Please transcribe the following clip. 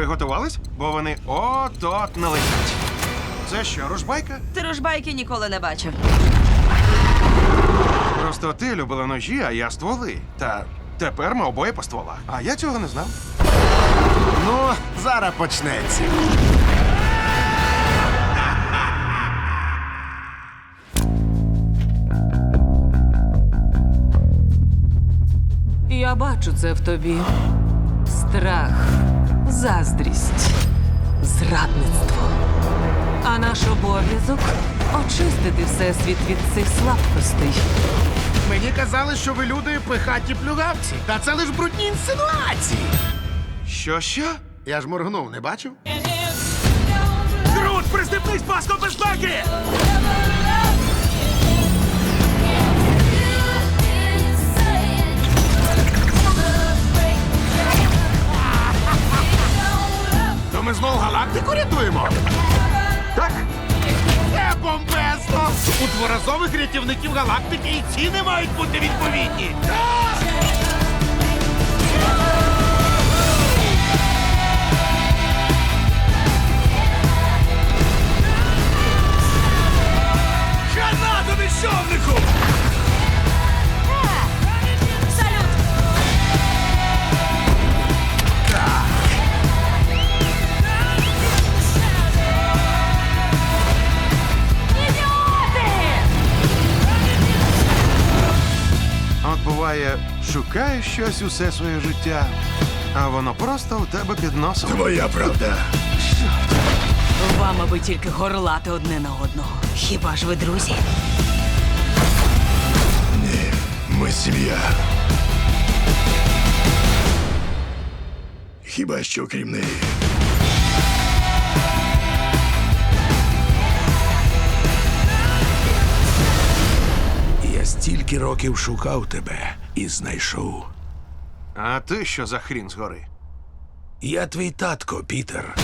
Приготувались? Бо вони от-от налетять. Це що, ружбайка? Ти ружбайки ніколи не бачив. Просто ти любила ножі, а я стволи. Та тепер ми обоє по стволах. А я цього не знав. Ну, зараз почнеться. Я бачу це в тобі. Страх, заздрість, зрадництво. А наш обов'язок очистити всесвіт від цих слабкостей. Мені казали, що ви люди пихаті плюгавці. Та це лиш брудні інсинуації. Що що? Я ж моргнув, не бачив? Груд, пристебнись, паско безпеки! Ми знову галактику рятуємо. Так? Це бомбезно! У дворазових рятівників галактики і ціни мають бути відповідні. Буває, шукаєш щось усе своє життя, а воно просто у тебе під носом. Твоя правда. Вам аби тільки горлати одне на одного. Хіба ж ви друзі? Ні, Ми сім'я. Хіба що крім неї. Стільки років шукав тебе і знайшов. А ти що за хрін згори? Я твій татко, Пітер.